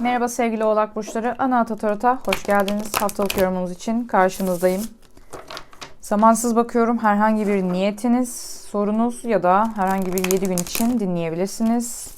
Merhaba sevgili oğlak burçları. Ana Atatarot'a hoş geldiniz. Haftalık yorumunuz için karşınızdayım. Zamansız bakıyorum. Herhangi bir niyetiniz, sorunuz ya da herhangi bir 7 gün için dinleyebilirsiniz.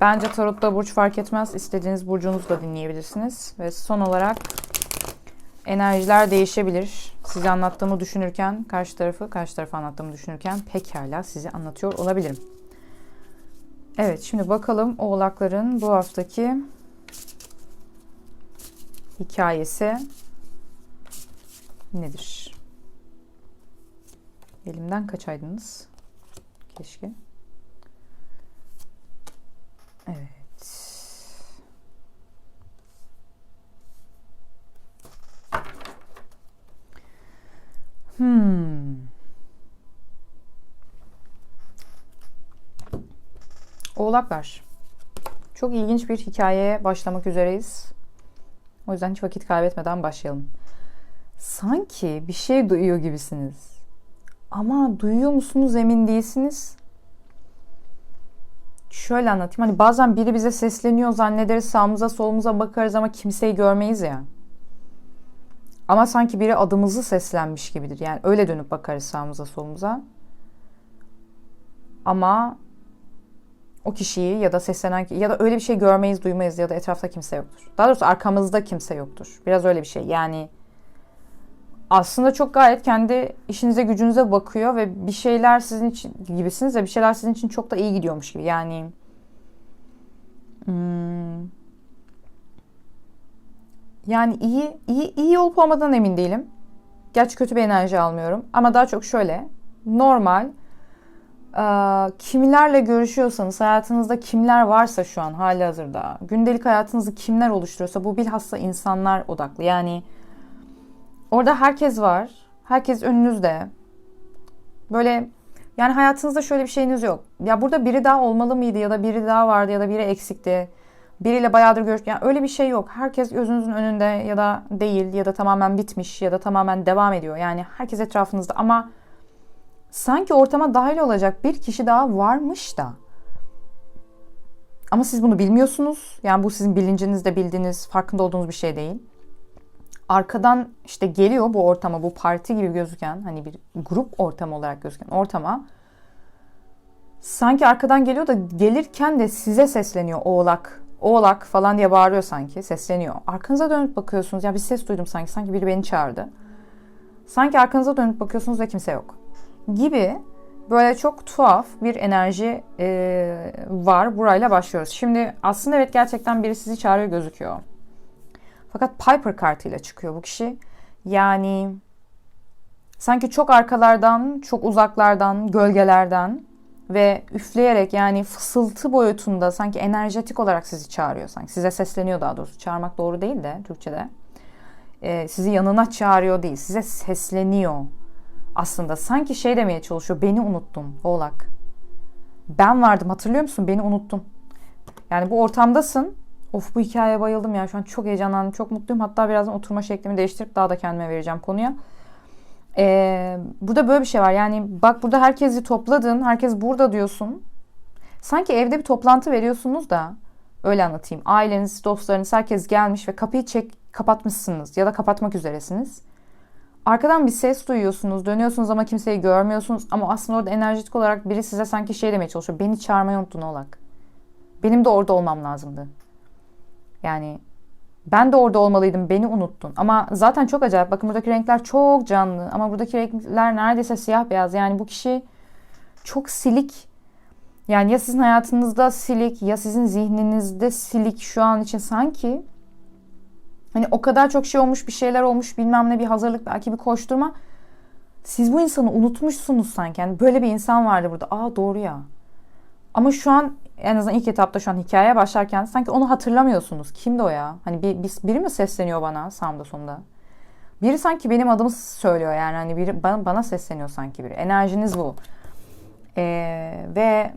Bence tarotta burç fark etmez. İstediğiniz burcunuzu da dinleyebilirsiniz. Ve son olarak enerjiler değişebilir. Size anlattığımı düşünürken karşı tarafı, karşı tarafı anlattığımı düşünürken pekala size anlatıyor olabilirim. Evet şimdi bakalım oğlakların bu haftaki hikayesi nedir? Elimden kaçaydınız. Keşke. Evet. Hmm. Oğlaklar. Çok ilginç bir hikayeye başlamak üzereyiz. O yüzden hiç vakit kaybetmeden başlayalım. Sanki bir şey duyuyor gibisiniz. Ama duyuyor musunuz emin değilsiniz. Şöyle anlatayım. Hani bazen biri bize sesleniyor zannederiz sağımıza solumuza bakarız ama kimseyi görmeyiz ya. Ama sanki biri adımızı seslenmiş gibidir. Yani öyle dönüp bakarız sağımıza solumuza. Ama o kişiyi ya da seslenen ya da öyle bir şey görmeyiz, duymayız ya da etrafta kimse yoktur. Daha doğrusu arkamızda kimse yoktur. Biraz öyle bir şey. Yani aslında çok gayet kendi işinize gücünüze bakıyor ve bir şeyler sizin için gibisiniz ve bir şeyler sizin için çok da iyi gidiyormuş gibi. Yani hmm, yani iyi iyi iyi olup olmadan emin değilim. Gerçi kötü bir enerji almıyorum ama daha çok şöyle normal kimlerle görüşüyorsanız, hayatınızda kimler varsa şu an hali hazırda, gündelik hayatınızı kimler oluşturuyorsa bu bilhassa insanlar odaklı. Yani orada herkes var, herkes önünüzde. Böyle yani hayatınızda şöyle bir şeyiniz yok. Ya burada biri daha olmalı mıydı ya da biri daha vardı ya da biri eksikti. Biriyle bayağıdır görüş yani öyle bir şey yok. Herkes gözünüzün önünde ya da değil ya da tamamen bitmiş ya da tamamen devam ediyor. Yani herkes etrafınızda ama sanki ortama dahil olacak bir kişi daha varmış da. Ama siz bunu bilmiyorsunuz. Yani bu sizin bilincinizde bildiğiniz, farkında olduğunuz bir şey değil. Arkadan işte geliyor bu ortama, bu parti gibi gözüken, hani bir grup ortamı olarak gözüken ortama. Sanki arkadan geliyor da gelirken de size sesleniyor oğlak. Oğlak falan diye bağırıyor sanki, sesleniyor. Arkanıza dönüp bakıyorsunuz. Ya bir ses duydum sanki, sanki biri beni çağırdı. Sanki arkanıza dönüp bakıyorsunuz ve kimse yok gibi böyle çok tuhaf bir enerji e, var. Burayla başlıyoruz. Şimdi aslında evet gerçekten biri sizi çağırıyor gözüküyor. Fakat Piper kartıyla çıkıyor bu kişi. Yani sanki çok arkalardan, çok uzaklardan, gölgelerden ve üfleyerek yani fısıltı boyutunda sanki enerjetik olarak sizi çağırıyor sanki. Size sesleniyor daha doğrusu. Çağırmak doğru değil de Türkçe'de. Ee, sizi yanına çağırıyor değil. Size sesleniyor aslında sanki şey demeye çalışıyor. Beni unuttun oğlak. Ben vardım hatırlıyor musun? Beni unuttun. Yani bu ortamdasın. Of bu hikayeye bayıldım ya. Şu an çok heyecanlandım. Çok mutluyum. Hatta birazdan oturma şeklimi değiştirip daha da kendime vereceğim konuya. Ee, burada böyle bir şey var. Yani bak burada herkesi topladın. Herkes burada diyorsun. Sanki evde bir toplantı veriyorsunuz da öyle anlatayım. Aileniz, dostlarınız herkes gelmiş ve kapıyı çek kapatmışsınız ya da kapatmak üzeresiniz. Arkadan bir ses duyuyorsunuz, dönüyorsunuz ama kimseyi görmüyorsunuz. Ama aslında orada enerjitik olarak biri size sanki şey demeye çalışıyor. Beni çağırmayı unuttun Olak. Benim de orada olmam lazımdı. Yani ben de orada olmalıydım, beni unuttun. Ama zaten çok acayip. Bakın buradaki renkler çok canlı. Ama buradaki renkler neredeyse siyah beyaz. Yani bu kişi çok silik. Yani ya sizin hayatınızda silik ya sizin zihninizde silik şu an için sanki Hani o kadar çok şey olmuş, bir şeyler olmuş, bilmem ne bir hazırlık, belki bir koşturma. Siz bu insanı unutmuşsunuz sanki. Yani böyle bir insan vardı burada. Aa doğru ya. Ama şu an en azından ilk etapta şu an hikayeye başlarken sanki onu hatırlamıyorsunuz. Kimdi o ya? Hani bir, bir, biri mi sesleniyor bana sağımda sonunda? Biri sanki benim adımı söylüyor yani. Hani biri bana, bana sesleniyor sanki biri. Enerjiniz bu. Ee, ve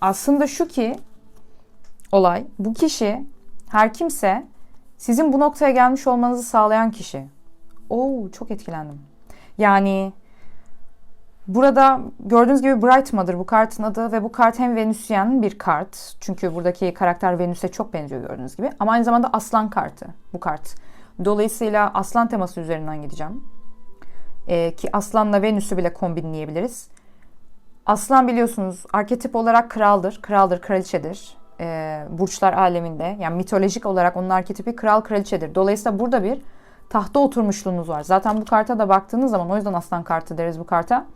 aslında şu ki olay bu kişi her kimse sizin bu noktaya gelmiş olmanızı sağlayan kişi. Oo çok etkilendim. Yani Burada gördüğünüz gibi Bright Mother bu kartın adı ve bu kart hem Venüsyen bir kart. Çünkü buradaki karakter Venüs'e çok benziyor gördüğünüz gibi. Ama aynı zamanda aslan kartı bu kart. Dolayısıyla aslan teması üzerinden gideceğim. Ee, ki aslanla Venüs'ü bile kombinleyebiliriz. Aslan biliyorsunuz arketip olarak kraldır. Kraldır, kraliçedir. Ee, burçlar aleminde. Yani mitolojik olarak onun arketipi kral kraliçedir. Dolayısıyla burada bir tahta oturmuşluğunuz var. Zaten bu karta da baktığınız zaman o yüzden aslan kartı deriz bu karta.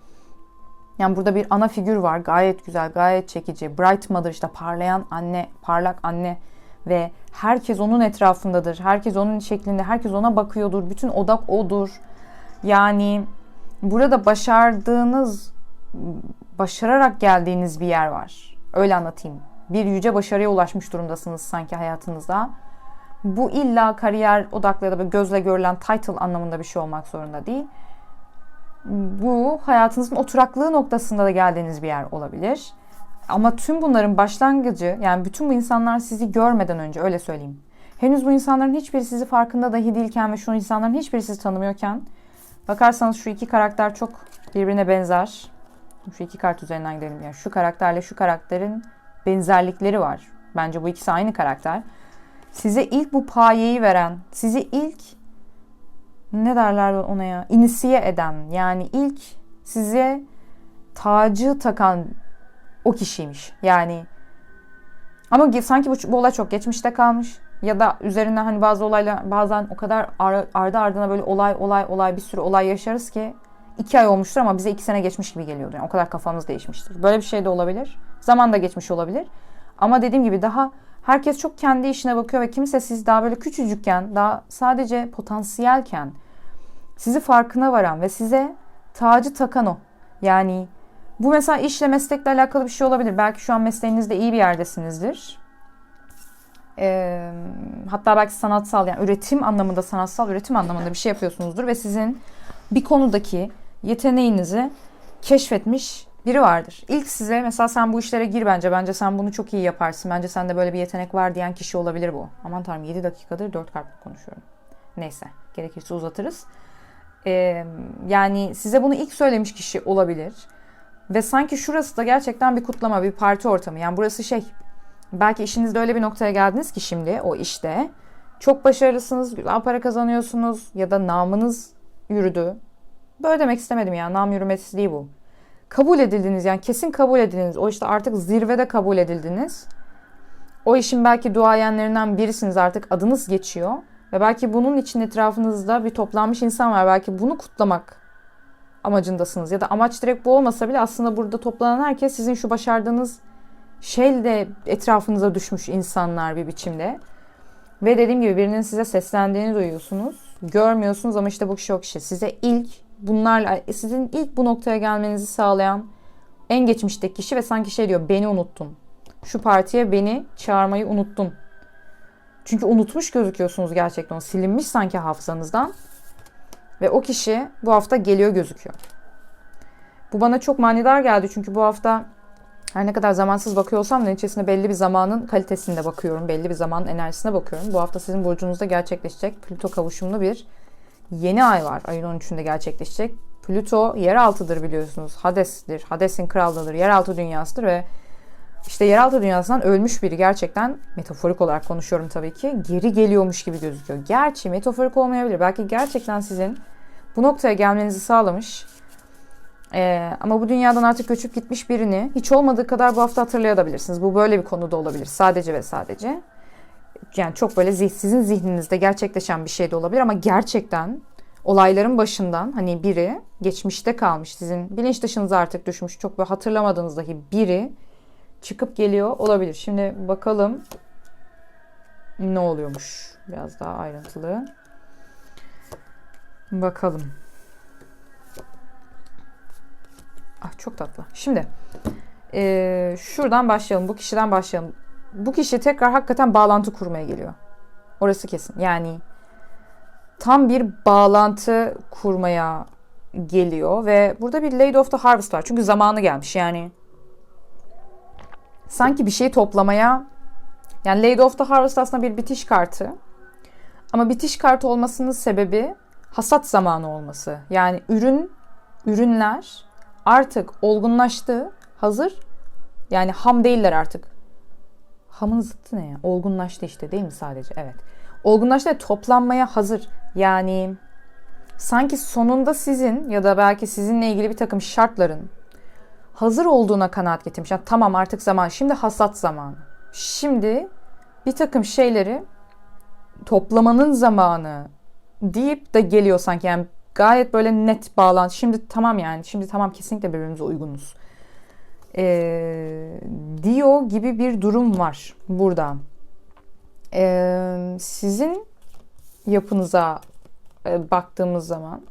Yani burada bir ana figür var. Gayet güzel, gayet çekici. Bright Mother işte parlayan anne, parlak anne ve herkes onun etrafındadır. Herkes onun şeklinde, herkes ona bakıyordur. Bütün odak odur. Yani burada başardığınız, başararak geldiğiniz bir yer var. Öyle anlatayım. Bir yüce başarıya ulaşmış durumdasınız sanki hayatınızda. Bu illa kariyer odaklı ya da gözle görülen title anlamında bir şey olmak zorunda değil bu hayatınızın oturaklığı noktasında da geldiğiniz bir yer olabilir. Ama tüm bunların başlangıcı yani bütün bu insanlar sizi görmeden önce öyle söyleyeyim. Henüz bu insanların hiçbiri sizi farkında dahi değilken ve şu insanların hiçbiri sizi tanımıyorken bakarsanız şu iki karakter çok birbirine benzer. Şu iki kart üzerinden gidelim. Yani şu karakterle şu karakterin benzerlikleri var. Bence bu ikisi aynı karakter. Size ilk bu payeyi veren, sizi ilk ne derler ona ya inisiye eden yani ilk size tacı takan o kişiymiş. Yani ama sanki bu, bu olay çok geçmişte kalmış ya da üzerine hani bazı olaylar bazen o kadar ar, ardı ardına böyle olay olay olay bir sürü olay yaşarız ki iki ay olmuştur ama bize iki sene geçmiş gibi geliyordu. Yani o kadar kafamız değişmiştir. Böyle bir şey de olabilir. Zaman da geçmiş olabilir. Ama dediğim gibi daha herkes çok kendi işine bakıyor ve kimse siz daha böyle küçücükken, daha sadece potansiyelken sizi farkına varan ve size tacı takan o. Yani bu mesela işle meslekle alakalı bir şey olabilir. Belki şu an mesleğinizde iyi bir yerdesinizdir. Ee, hatta belki sanatsal yani üretim anlamında sanatsal üretim anlamında bir şey yapıyorsunuzdur ve sizin bir konudaki yeteneğinizi keşfetmiş biri vardır. İlk size mesela sen bu işlere gir bence. Bence sen bunu çok iyi yaparsın. Bence sende böyle bir yetenek var diyen kişi olabilir bu. Aman tanrım 7 dakikadır 4 kartla konuşuyorum. Neyse gerekirse uzatırız. Ee, yani size bunu ilk söylemiş kişi olabilir. Ve sanki şurası da gerçekten bir kutlama, bir parti ortamı. Yani burası şey, belki işinizde öyle bir noktaya geldiniz ki şimdi o işte. Çok başarılısınız, güzel para kazanıyorsunuz ya da namınız yürüdü. Böyle demek istemedim ya, nam yürümesi değil bu. Kabul edildiniz yani kesin kabul edildiniz. O işte artık zirvede kabul edildiniz. O işin belki duayenlerinden birisiniz artık adınız geçiyor. Ve belki bunun için etrafınızda bir toplanmış insan var. Belki bunu kutlamak amacındasınız. Ya da amaç direkt bu olmasa bile aslında burada toplanan herkes sizin şu başardığınız şeyle etrafınıza düşmüş insanlar bir biçimde. Ve dediğim gibi birinin size seslendiğini duyuyorsunuz. Görmüyorsunuz ama işte bu kişi o kişi. Size ilk bunlarla sizin ilk bu noktaya gelmenizi sağlayan en geçmişteki kişi ve sanki şey diyor beni unuttun. Şu partiye beni çağırmayı unuttun çünkü unutmuş gözüküyorsunuz gerçekten. Silinmiş sanki hafızanızdan. Ve o kişi bu hafta geliyor gözüküyor. Bu bana çok manidar geldi çünkü bu hafta her ne kadar zamansız bakıyor olsam da içerisinde belli bir zamanın kalitesinde bakıyorum. Belli bir zamanın enerjisine bakıyorum. Bu hafta sizin burcunuzda gerçekleşecek Plüto kavuşumlu bir yeni ay var. Ayın 13'ünde gerçekleşecek. Plüto yeraltıdır biliyorsunuz. Hades'tir. Hades'in krallığıdır. Yeraltı dünyasıdır ve işte yeraltı dünyasından ölmüş biri gerçekten metaforik olarak konuşuyorum tabii ki geri geliyormuş gibi gözüküyor. Gerçi metaforik olmayabilir. Belki gerçekten sizin bu noktaya gelmenizi sağlamış ee, ama bu dünyadan artık göçüp gitmiş birini hiç olmadığı kadar bu hafta hatırlayabilirsiniz. Bu böyle bir konuda olabilir. Sadece ve sadece. Yani çok böyle sizin zihninizde gerçekleşen bir şey de olabilir ama gerçekten olayların başından hani biri geçmişte kalmış sizin bilinç dışınıza artık düşmüş çok böyle hatırlamadığınız dahi biri çıkıp geliyor olabilir. Şimdi bakalım ne oluyormuş. Biraz daha ayrıntılı. Bakalım. Ah çok tatlı. Şimdi e, şuradan başlayalım. Bu kişiden başlayalım. Bu kişi tekrar hakikaten bağlantı kurmaya geliyor. Orası kesin. Yani tam bir bağlantı kurmaya geliyor ve burada bir Lady of the Harvest var. Çünkü zamanı gelmiş. Yani sanki bir şey toplamaya yani Lady of the Harvest aslında bir bitiş kartı. Ama bitiş kartı olmasının sebebi hasat zamanı olması. Yani ürün ürünler artık olgunlaştı, hazır. Yani ham değiller artık. Hamın zıttı ne? Olgunlaştı işte değil mi sadece? Evet. Olgunlaştı toplanmaya hazır. Yani sanki sonunda sizin ya da belki sizinle ilgili bir takım şartların hazır olduğuna kanaat getirmiş. Yani tamam artık zaman. Şimdi hasat zamanı. Şimdi bir takım şeyleri toplamanın zamanı deyip de geliyor sanki. Yani gayet böyle net bağlantı. Şimdi tamam yani. Şimdi tamam kesinlikle birbirimize uygunuz. Ee, diyor gibi bir durum var burada. Ee, sizin yapınıza e, baktığımız zaman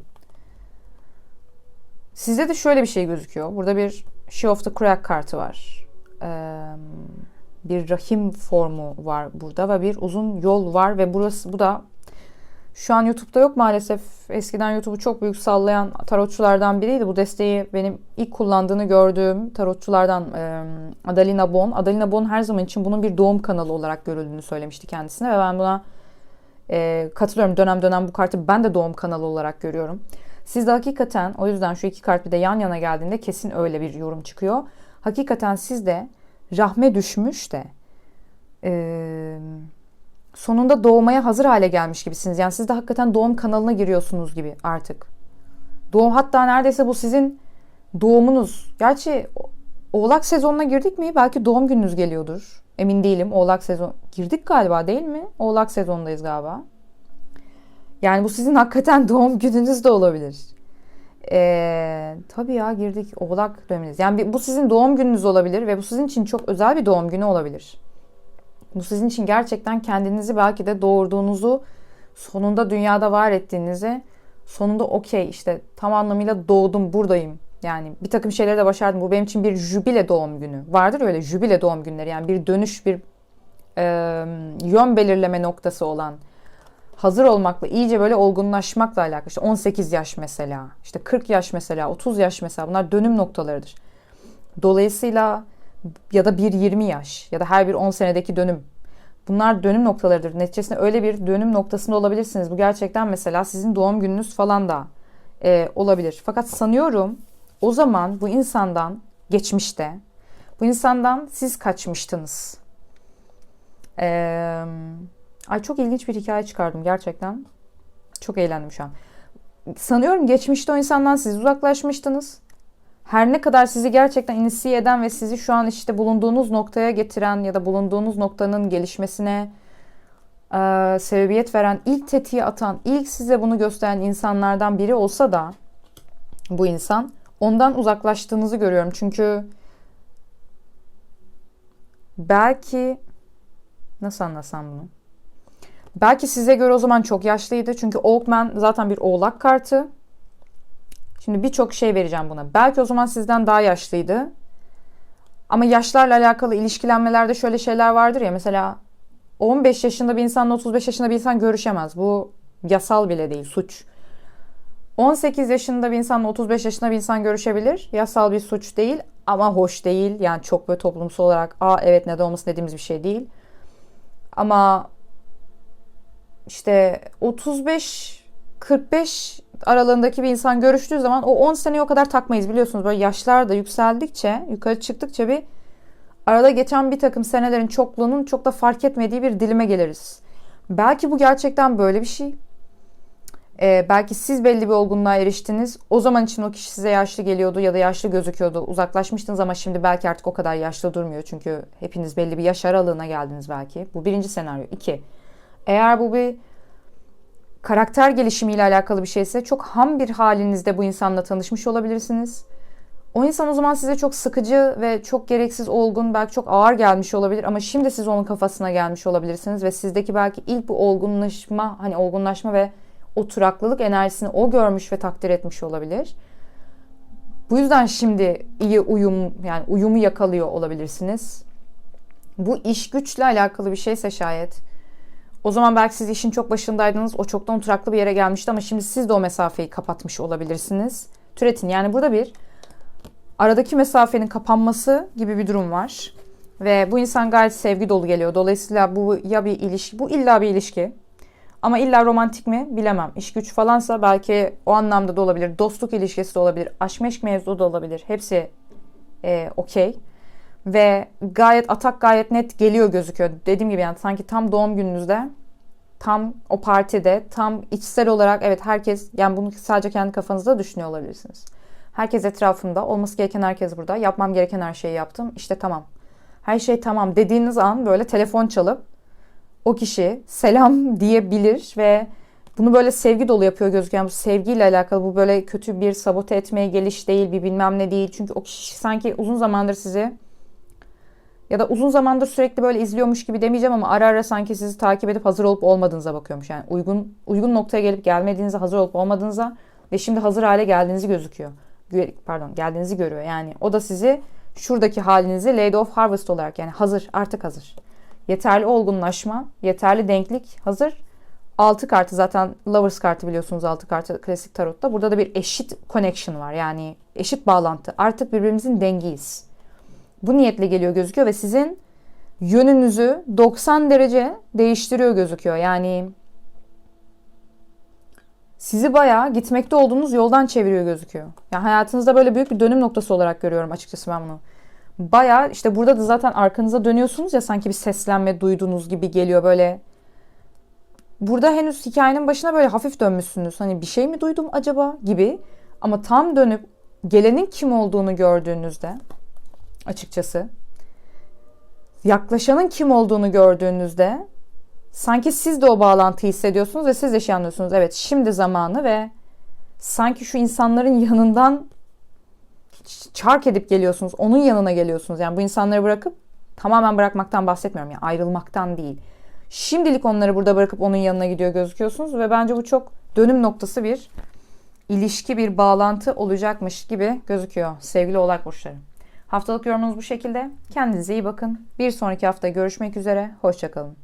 sizde de şöyle bir şey gözüküyor. Burada bir She of the Crack kartı var. Ee, bir rahim formu var burada ve bir uzun yol var ve burası bu da şu an YouTube'da yok maalesef. Eskiden YouTube'u çok büyük sallayan tarotçulardan biriydi. Bu desteği benim ilk kullandığını gördüğüm tarotçulardan e, Adalina Bon. Adalina Bon her zaman için bunun bir doğum kanalı olarak görüldüğünü söylemişti kendisine ve ben buna e, katılıyorum. Dönem dönem bu kartı ben de doğum kanalı olarak görüyorum. Siz de hakikaten o yüzden şu iki kart bir de yan yana geldiğinde kesin öyle bir yorum çıkıyor. Hakikaten siz de rahme düşmüş de e, sonunda doğmaya hazır hale gelmiş gibisiniz. Yani siz de hakikaten doğum kanalına giriyorsunuz gibi artık. Doğum hatta neredeyse bu sizin doğumunuz. Gerçi Oğlak sezonuna girdik mi? Belki doğum gününüz geliyordur. Emin değilim. Oğlak sezon girdik galiba değil mi? Oğlak sezonundayız galiba. Yani bu sizin hakikaten doğum gününüz de olabilir. Ee, tabii ya girdik oğlak döneminiz. Yani bu sizin doğum gününüz olabilir ve bu sizin için çok özel bir doğum günü olabilir. Bu sizin için gerçekten kendinizi belki de doğurduğunuzu sonunda dünyada var ettiğinizi sonunda okey işte tam anlamıyla doğdum buradayım. Yani bir takım şeyleri de başardım. Bu benim için bir jübile doğum günü. Vardır öyle jübile doğum günleri. Yani bir dönüş, bir e, yön belirleme noktası olan hazır olmakla, iyice böyle olgunlaşmakla alakalı. İşte 18 yaş mesela, işte 40 yaş mesela, 30 yaş mesela bunlar dönüm noktalarıdır. Dolayısıyla ya da bir 20 yaş ya da her bir 10 senedeki dönüm. Bunlar dönüm noktalarıdır. Neticesinde öyle bir dönüm noktasında olabilirsiniz. Bu gerçekten mesela sizin doğum gününüz falan da e, olabilir. Fakat sanıyorum o zaman bu insandan geçmişte bu insandan siz kaçmıştınız. Eee Ay çok ilginç bir hikaye çıkardım gerçekten. Çok eğlendim şu an. Sanıyorum geçmişte o insandan siz uzaklaşmıştınız. Her ne kadar sizi gerçekten inisiye eden ve sizi şu an işte bulunduğunuz noktaya getiren ya da bulunduğunuz noktanın gelişmesine e, sebebiyet veren, ilk tetiği atan, ilk size bunu gösteren insanlardan biri olsa da bu insan ondan uzaklaştığınızı görüyorum. Çünkü belki nasıl anlasam bunu? Belki size göre o zaman çok yaşlıydı. Çünkü Oakman zaten bir oğlak kartı. Şimdi birçok şey vereceğim buna. Belki o zaman sizden daha yaşlıydı. Ama yaşlarla alakalı ilişkilenmelerde şöyle şeyler vardır ya. Mesela 15 yaşında bir insanla 35 yaşında bir insan görüşemez. Bu yasal bile değil, suç. 18 yaşında bir insanla 35 yaşında bir insan görüşebilir. Yasal bir suç değil ama hoş değil. Yani çok böyle toplumsal olarak aa evet neden olmasın dediğimiz bir şey değil. Ama işte 35 45 aralığındaki bir insan görüştüğü zaman o 10 seneyi o kadar takmayız biliyorsunuz. Böyle yaşlar da yükseldikçe, yukarı çıktıkça bir arada geçen bir takım senelerin çokluğunun çok da fark etmediği bir dilime geliriz. Belki bu gerçekten böyle bir şey. Ee, belki siz belli bir olgunluğa eriştiniz. O zaman için o kişi size yaşlı geliyordu ya da yaşlı gözüküyordu. Uzaklaşmıştınız ama şimdi belki artık o kadar yaşlı durmuyor. Çünkü hepiniz belli bir yaş aralığına geldiniz belki. Bu birinci senaryo. İki. Eğer bu bir karakter gelişimiyle alakalı bir şeyse çok ham bir halinizde bu insanla tanışmış olabilirsiniz. O insan o zaman size çok sıkıcı ve çok gereksiz olgun, belki çok ağır gelmiş olabilir ama şimdi siz onun kafasına gelmiş olabilirsiniz ve sizdeki belki ilk bu olgunlaşma, hani olgunlaşma ve oturaklılık enerjisini o görmüş ve takdir etmiş olabilir. Bu yüzden şimdi iyi uyum yani uyumu yakalıyor olabilirsiniz. Bu iş güçle alakalı bir şeyse şayet o zaman belki siz işin çok başındaydınız. O çoktan oturaklı bir yere gelmişti ama şimdi siz de o mesafeyi kapatmış olabilirsiniz. Türetin. Yani burada bir aradaki mesafenin kapanması gibi bir durum var. Ve bu insan gayet sevgi dolu geliyor. Dolayısıyla bu ya bir ilişki, bu illa bir ilişki. Ama illa romantik mi bilemem. İş güç falansa belki o anlamda da olabilir. Dostluk ilişkisi de olabilir. Aşk meşk mevzu da olabilir. Hepsi e, okey. Ve gayet atak gayet net geliyor gözüküyor. Dediğim gibi yani sanki tam doğum gününüzde tam o partide tam içsel olarak evet herkes yani bunu sadece kendi kafanızda düşünüyor olabilirsiniz. Herkes etrafımda olması gereken herkes burada yapmam gereken her şeyi yaptım işte tamam her şey tamam dediğiniz an böyle telefon çalıp o kişi selam diyebilir ve bunu böyle sevgi dolu yapıyor gözüken bu sevgiyle alakalı bu böyle kötü bir sabote etmeye geliş değil bir bilmem ne değil çünkü o kişi sanki uzun zamandır sizi ya da uzun zamandır sürekli böyle izliyormuş gibi demeyeceğim ama ara ara sanki sizi takip edip hazır olup olmadığınıza bakıyormuş. Yani uygun uygun noktaya gelip gelmediğinize, hazır olup olmadığınıza ve şimdi hazır hale geldiğinizi gözüküyor. Pardon, geldiğinizi görüyor. Yani o da sizi şuradaki halinizi Lady of Harvest olarak yani hazır, artık hazır. Yeterli olgunlaşma, yeterli denklik hazır. Altı kartı zaten Lovers kartı biliyorsunuz altı kartı klasik tarotta. Burada da bir eşit connection var. Yani eşit bağlantı. Artık birbirimizin dengiyiz bu niyetle geliyor gözüküyor ve sizin yönünüzü 90 derece değiştiriyor gözüküyor. Yani sizi bayağı gitmekte olduğunuz yoldan çeviriyor gözüküyor. Yani hayatınızda böyle büyük bir dönüm noktası olarak görüyorum açıkçası ben bunu. Bayağı işte burada da zaten arkanıza dönüyorsunuz ya sanki bir seslenme duyduğunuz gibi geliyor böyle. Burada henüz hikayenin başına böyle hafif dönmüşsünüz. Hani bir şey mi duydum acaba gibi. Ama tam dönüp gelenin kim olduğunu gördüğünüzde açıkçası. Yaklaşanın kim olduğunu gördüğünüzde sanki siz de o bağlantıyı hissediyorsunuz ve siz de şey anlıyorsunuz. Evet şimdi zamanı ve sanki şu insanların yanından çark edip geliyorsunuz. Onun yanına geliyorsunuz. Yani bu insanları bırakıp tamamen bırakmaktan bahsetmiyorum. Yani ayrılmaktan değil. Şimdilik onları burada bırakıp onun yanına gidiyor gözüküyorsunuz ve bence bu çok dönüm noktası bir ilişki, bir bağlantı olacakmış gibi gözüküyor sevgili oğlak burçları. Haftalık yorumunuz bu şekilde. Kendinize iyi bakın. Bir sonraki hafta görüşmek üzere. Hoşçakalın.